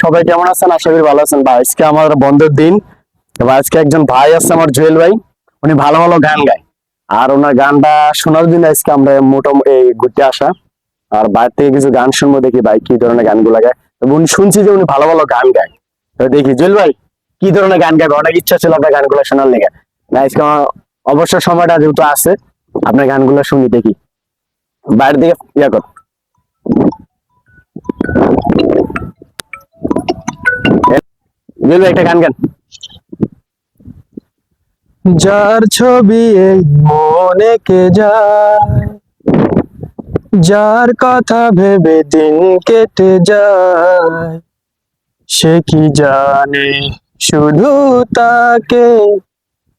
সবাই কেমন আছেন? আশা করি ভালো আছেন। আজকে আমার দিন। আজকে একজন ভাই আছে আমার জুয়েল ভাই। উনি ভালো ভালো গান গায়। আর ওনার গানটা শোনার জন্য আজকে আমরা মোটামুটি ঘুরতে আসা। আর বাইরে থেকে কিছু গান শুনব, দেখি ভাই কি ধরনের গানগুলো গায়। উনি শুনছি যে উনি ভালো ভালো গান গায়। দেখি, জুয়েল ভাই, কি ধরনের গান গাবে অনেক ইচ্ছা ছিল আপনার গানগুলো শোনার লেগে। আজকে আমার অবসর সময়টা যেহেতু আছে, আপনার গানগুলো শুনি দেখি। বাইরের দিকে ইয়া কর। একটা গান গান। যার ছবি এই মনে কে যায়, যার কথা ভেবে দিন কেটে যায়, সে কি জানে? শুধু তাকে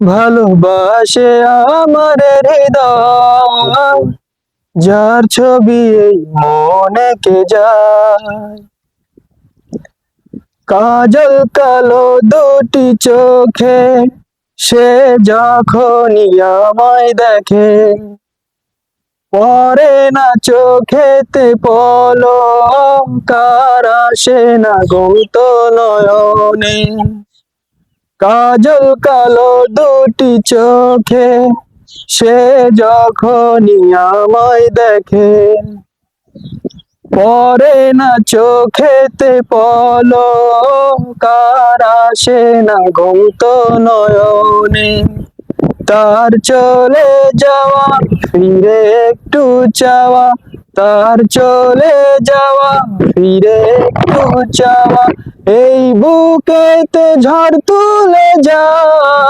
ভালোবাসে আমার হৃদয়। যার ছবি এই মনে কে কাজল কালো দুটি চোখে, সে যখনই আমায় দেখে, পরে না চোখেতে পলো কার আসে না গৌত নয়নে। কাজল কালো দুটি চোখে সে যখনই আমায় দেখে, পরে না চোখেতে পলো কার আসে না গৌত নয়নে। তার চলে যাওয়া, ফিরে একটু চাওয়া। তার চলে যাওয়া, ফিরে একটু চাওয়া। এই বুকেতে ঝড় তুলে যায়